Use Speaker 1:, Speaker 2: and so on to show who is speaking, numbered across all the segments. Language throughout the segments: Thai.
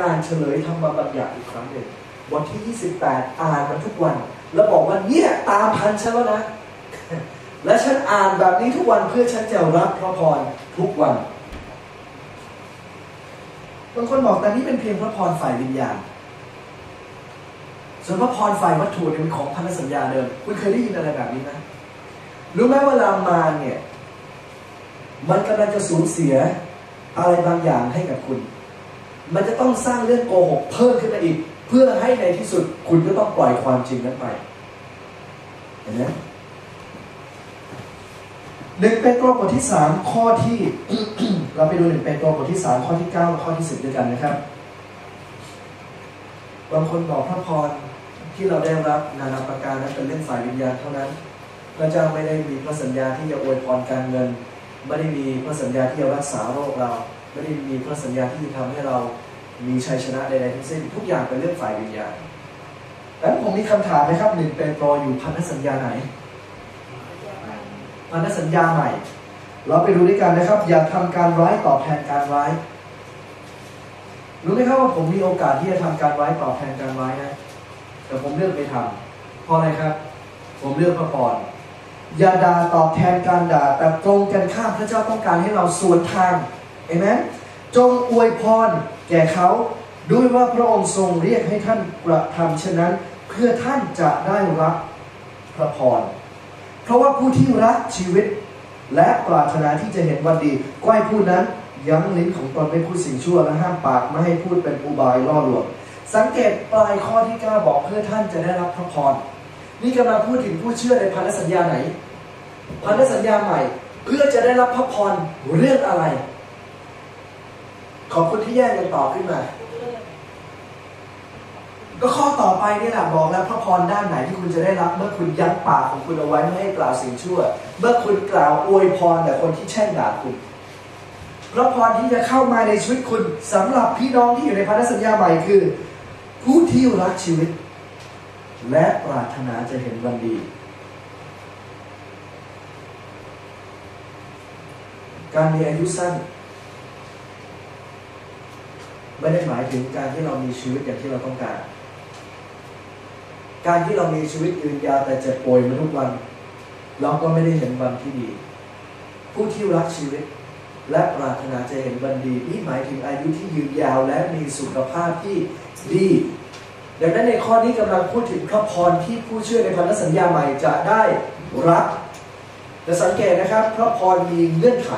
Speaker 1: อ่านเฉลยธรรมบัญญัติอีกครั้งหนึ่งบทที่ 28 อ่านมันทุกวัน แล้วบอกว่าเนี่ยตามทันฉันแล้วนะ และฉันอ่านแบบนี้ทุกวันเพื่อฉันจะรับพระพรทุกวันบางคนบอกแต่นี่เป็นเพียงพระพรฝ่ายวิญญาณส่วนพระพรฝ่ายวัตถุเนี่ยเป็นของพันธสัญญาเดิม คุณเคยได้ยินอะไรแบบนี้ไหมรู้ไหมเวลามาเนี่ย มันกำลังจะสูญเสียอะไรบางอย่างให้กับคุณ มันจะต้องสร้างเรื่องโกหกเพิ่มขึ้นมาอีก เพื่อให้ในที่สุดคุณก็ต้องปล่อยความจริงนั้นไป เห็นไหมหนึ่งเปโตรบทที่สามข้อที่ เราไปดูหนึ่งเปโตรบทที่สามข้อที่เก้าและข้อที่สิบด้วยกันนะครับบางคนบอกพระพรที่เราได้รับนานาประการนั้นเป็นเรื่องฝ่ายวิญญาณเท่านั้น พระเจ้าไม่ได้มีพระสัญญาที่จะอวยพรการเงิน ไม่ได้มีพระสัญญาที่จะรักษาโรคเรา ไม่ได้มีพระสัญญาที่จะทำให้เรามีชัยชนะใดๆทั้งสิ้น ทุกอย่างเป็นเรื่องฝ่ายวิญญาณดังนั้นผมมีคำถามนะครับหนึ่งเปโตรอยู่พันธสัญญาไหนพันธสัญญาใหม่ เราไปดูด้วยกันนะครับ อย่าทำการร้ายตอบแทนการร้ายรู้ไหมครับว่าผมมีโอกาสที่จะทำการร้ายตอบแทนการร้ายนะแต่ผมเลือกไม่ทำเพราะอะไรครับ ผมเลือกพระพรอย่าด่าตอบแทนการด่าแต่ตรงกันข้ามพระเจ้าต้องการให้เราสวนทาง เอเมนจงอวยพรแก่เขาด้วยว่าพระองค์ทรงเรียกให้ท่านกระทำเช่นนั้น เพื่อท่านจะได้รับพระพร เพราะว่าผู้ที่รักชีวิต และปรารถนาที่จะเห็นวันดีก้อยผู้นั้น ยั้งลิ้นของตนไม่พูดสิ่งชั่วและห้ามปากไม่ให้พูดเป็นอุบายล่อลวงสังเกตปลายข้อที่9บอกเพื่อท่านจะได้รับพระพรนี่กำลังพูดถึงผู้เชื่อในพันธสัญญาไหน พันธสัญญาใหม่ เพื่อจะได้รับพระพรเรื่องอะไร ขอบคุณที่แยกกันต่อขึ้นมา ก็ข้อต่อไปนี่แหละบอกแล้วพระพรด้านไหนที่คุณจะได้รับ เมื่อคุณยั้งปากของคุณเอาไว้ไม่ให้กล่าวสิ่งชั่ว เมื่อคุณกล่าวอวยพรแต่คนที่แช่งด่าคุณพระพรที่จะเข้ามาในชีวิตคุณสำหรับพี่น้องที่อยู่ในพันธสัญญาใหม่คือ ผู้ที่รักชีวิต และปรารถนาจะเห็นวันดี การมีอายุสั้น ไม่ได้หมายถึงการที่เรามีชีวิตอย่างที่เราต้องการ การที่เรามีชีวิตยืนยาวแต่เจ็บป่วยมาทุกวัน เราก็ไม่ได้เห็นวันที่ดี ผู้ที่รักชีวิต และปรารถนาจะเห็นวันดีนี่หมายถึงอายุที่ยืนยาวและมีสุขภาพที่ดีดังนั้นในข้อนี้กำลังพูดถึงพระพรที่ผู้เชื่อในพันธสัญญาใหม่จะได้รับแต่สังเกตนะครับพระพรมีเงื่อนไข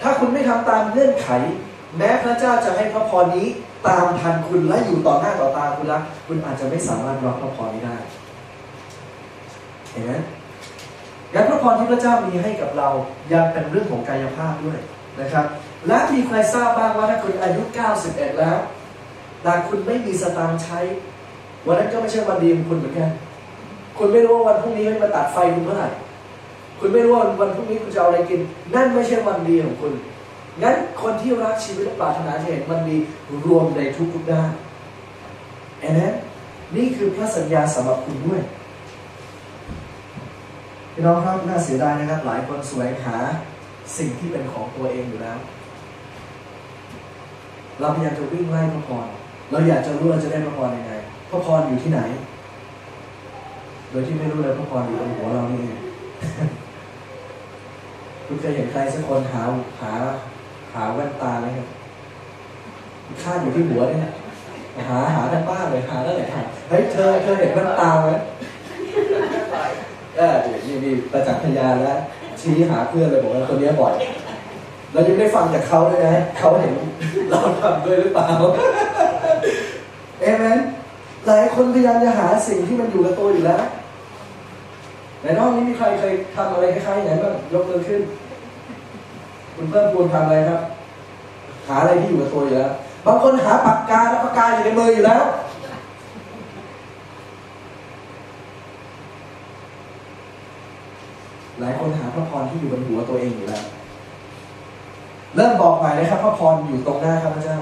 Speaker 1: ถ้าคุณไม่ทำตามเงื่อนไข แม้พระเจ้าจะให้พระพรนี้ตามทันคุณและอยู่ต่อหน้าต่อตาคุณละคุณอาจจะไม่สามารถรับพระพรนี้ได้ เห็นไหมงั้นพระพรที่พระเจ้ามีให้กับเรายังเป็นเรื่องของกายภาพด้วยนะครับ และมีใครทราบบ้างว่าถ้าคุณอายุ 91 แล้วแต่คุณไม่มีสตางค์ใช้ วันนั้นก็ไม่ใช่วันดีของคุณเหมือนกัน คุณไม่รู้ว่าวันพรุ่งนี้มันมาตัดไฟคุณเมื่อไหร่ คุณไม่รู้ว่าวันพรุ่งนี้คุณจะเอาอะไรกิน นั่นไม่ใช่วันดีของคุณ งั้นคนที่รักชีวิตและปรารถนาจะเห็นมันดีรวมในทุกๆด้านเอ็นนนี่คือพระสัญญาสำหรับคุณด้วยพี่น้องครับน่าเสียดายนะครับ หลายคนแสวงหาสิ่งที่เป็นของตัวเองอยู่แล้ว เราพยายามจะวิ่งไล่พระพรเราอยากจะรู้เราจะได้พระพรยังไงพระพรอยู่ที่ไหน โดยที่ไม่รู้เลยพระพรอยู่บนหัวเรานี่เองคุณเคยเห็นใครสักคนหาหาหาแว่นตาไหมครับคาด อยู่ที่หัวเนี่ยหาหาทั้งบ้านเลยหาแล้วไหนหาเฮ้ยเธอเธอเห็นแว่นตาไหมเออนี่นี่ประจักษ์พยานแล้ว ชี้หาเพื่อนเลยบอกว่าคนนี้บ่อยเรายังไม่ฟังจากเขาเลยนะเขาเห็นเราทำด้วยหรือเปล่าเอเมนหลายคนพยายามจะหาสิ่งที่มันอยู่กับตัวอยู่แล้วในนอกนี้มีใครเคยทำอะไรคล้ายๆไหนบ้างยกมือขึ้น คุณเพิ่มพูนทำอะไรครับ หาอะไรที่อยู่กับตัวอยู่แล้ว บางคนหาปากกาแล้วปากกาอยู่ในมืออยู่แล้ว หลายคนหาพระพรที่อยู่บนหัวตัวเองอยู่แล้ว เริ่มบอกใหม่เลยครับ พระพรอยู่ตรงหน้าข้าพเจ้า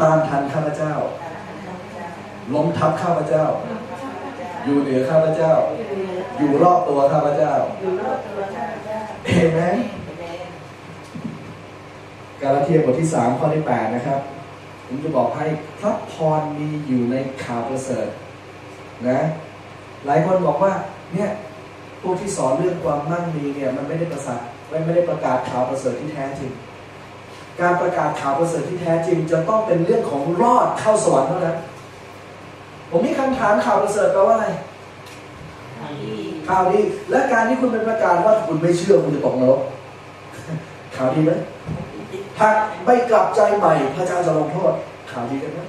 Speaker 1: ตามทันข้าพเจ้า ล้มทับข้าพเจ้า อยู่เหนือข้าพเจ้า อยู่รอบตัวข้าพเจ้า เห็นไหม กาลาเทียบทที่3ข้อที่8นะครับ ผมจะบอกให้พระพรมีอยู่ในข่าวประเสริฐนะหลายคนบอกว่าเนี่ยพวกที่สอนเรื่องความมั่งมีเนี่ยมันไม่ได้ประสาทไม่ได้ประกาศข่าวประเสริฐที่แท้จริง การประกาศข่าวประเสริฐที่แท้จริง จะต้องเป็นเรื่องของรอดเข้าสวรรค์เท่านั้นผมมีคำถามข่าวประเสริฐแปลว่าอะไรข่าวดีและการที่คุณเป็นประกาศว่าคุณไม่เชื่อคุณจะตกนรกข่าวดีไหม หากไม่กลับใจใหม่พระเจ้าจะลงโทษข่าวดีกันไหม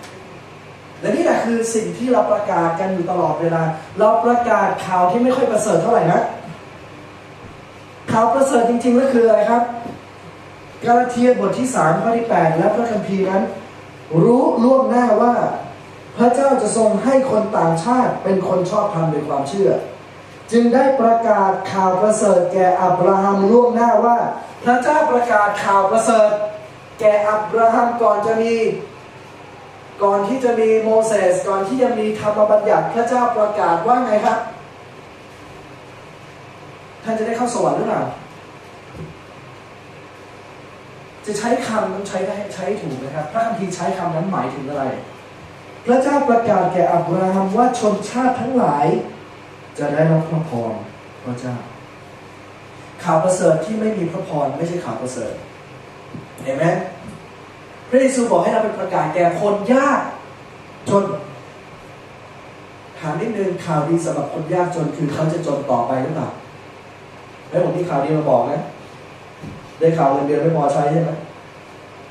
Speaker 1: และนี่แหละคือสิ่งที่เราประกาศกันอยู่ตลอดเวลา เราประกาศข่าวที่ไม่ค่อยประเสริฐเท่าไหร่นะข่าวประเสริฐจริงๆก็คืออะไรครับกาลาเทียบทที่สามข้อที่แปดและพระคัมภีร์นั้น รู้ล่วงหน้าว่า พระเจ้าจะทรงให้คนต่างชาติเป็นคนชอบธรรมในความเชื่อ จึงได้ประกาศข่าวประเสริฐแก่อับราฮัมล่วงหน้าว่า พระเจ้าประกาศข่าวประเสริฐ แก่อับราฮัมก่อนจะมี ก่อนที่จะมีโมเสสก่อนที่จะมีธรรมบัญญัติพระเจ้าประกาศว่าไงครับ ท่านจะได้เข้าสวรรค์หรือเปล่า จะใช้คำนั้นใช้ได้ใช้ถูกนะครับ พระคัมภีร์ใช้คำนั้นหมายถึงอะไร พระเจ้าประกาศแก่อับราฮัมว่าชนชาติทั้งหลาย จะได้รับพระพรพระเจ้าข่าวประเสริฐที่ไม่มีพระพรไม่ใช่ข่าวประเสริฐ เห็นไหมพระเยซูบอกให้เราไปประกาศแก่คนยากจนถามนิดนึงข่าวดีสำหรับคนยากจนคือเขาจะจนต่อไปหรือเปล่าแล้วผมมีข่าวดีมาบอกนะได้ข่าวเงินเดือนไม่พอใช้ใช่ไหม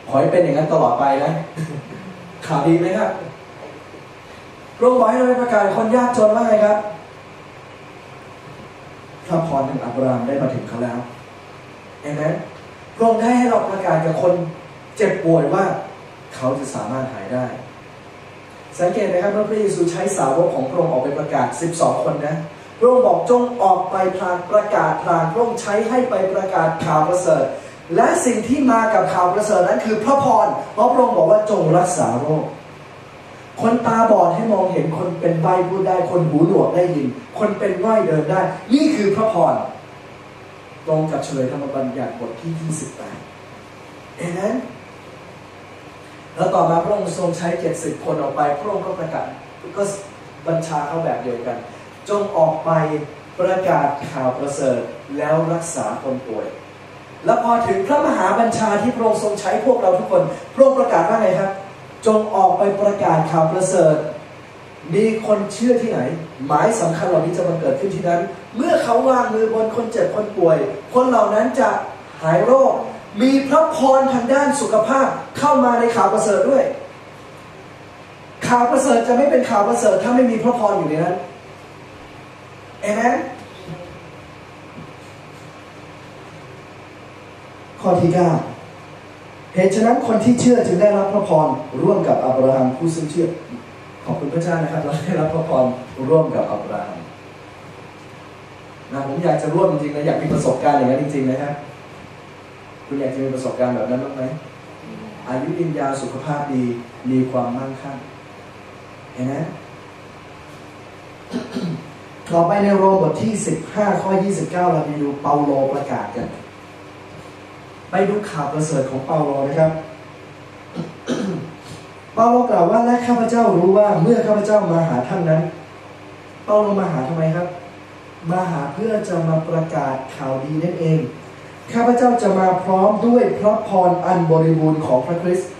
Speaker 1: ขอให้เป็นอย่างนั้นตลอดไปนะ ข่าวดีไหมครับพระองค์บอกให้เราไปประกาศคนยากจนว่าไงครับพระพรแห่งอับรามได้มาถึงเขาแล้วเห็นไหม ระองค์ได้ให้เราประกาศกับคนเจ็บป่วยว่าเขาจะสามารถหายได้ สังเกตไหมครับว่าพระเยซูใช้สาวกของพระองค์ออกไปประกาศ 12 คนนะพระองค์บอกจงออกไปพลางประกาศพลางพระองค์ใช้ให้ไปประกาศข่าวประเสริฐ และสิ่งที่มากับข่าวประเสริฐนั้นคือพระพรเพราะพระองค์บอกว่าจงรักษาโรคคนตาบอดให้มองเห็นคนเป็นใบพูดได้คนหูหนวกได้ยิน คนเป็นง่อยเดินได้ นี่คือพระพร ตรงกับเฉลยธรรมบัญญัติบทที่ 28 เอเมนแล้วต่อมาพระองค์ทรงใช้ 70 คนออกไป พระองค์ก็ประกาศก็บัญชาเขาแบบเดียวกัน จงออกไปประกาศข่าวประเสริฐแล้วรักษาคนป่วย แล้วพอถึงพระมหาบัญชาที่พระองค์ทรงใช้พวกเราทุกคน พระองค์ประกาศว่าไงครับ จงออกไปประกาศข่าวประเสริฐ มีคนเชื่อที่ไหน หมายสำคัญเหล่านี้จะมาเกิดขึ้นที่นั้น เมื่อเขาวางมือบนคนเจ็บคนป่วย คนเหล่านั้นจะหายโรค มีพระพรทางด้านสุขภาพเข้ามาในข่าวประเสริฐด้วย ข่าวประเสริฐจะไม่เป็นข่าวประเสริฐถ้าไม่มีพระพรอยู่ในนั้นเอเมนข้อที่เก้าเหตุฉะนั้นคนที่เชื่อจึงได้รับพระพรร่วมกับอับราฮัมผู้ซึ่งเชื่อ อบคุณพระเจ้านะครับเราได้รับพระพรร่วมกับอับราฮัมนะผมอยากจะร่วมจริงๆนะอยากมีประสบการณ์อย่างนั้นจริงๆนะครับคุณอยากจะมีประสบการณ์แบบนั้นบ้างไหมอายุยืนยาวสุขภาพดีมีความมั่งคั่งเห็นไหมต่อไปในโรมบทที่ 15 ข้อ 29 เราไปดูเปาโลประกาศกัน ไปดูข่าวประเสริฐของเปาโลนะครับาโลกล่าวว่าและข้าพเจ้ารู้ว่าเมื่อข้าพเจ้ามาหาท่านนั้นเปาโลมาหาทำไมครับ มาหาเพื่อจะมาประกาศข่าวดีนั่นเอง ข้าพเจ้าจะมาพร้อมด้วยพระพรอันบริบูรณ์ของพระคริสต์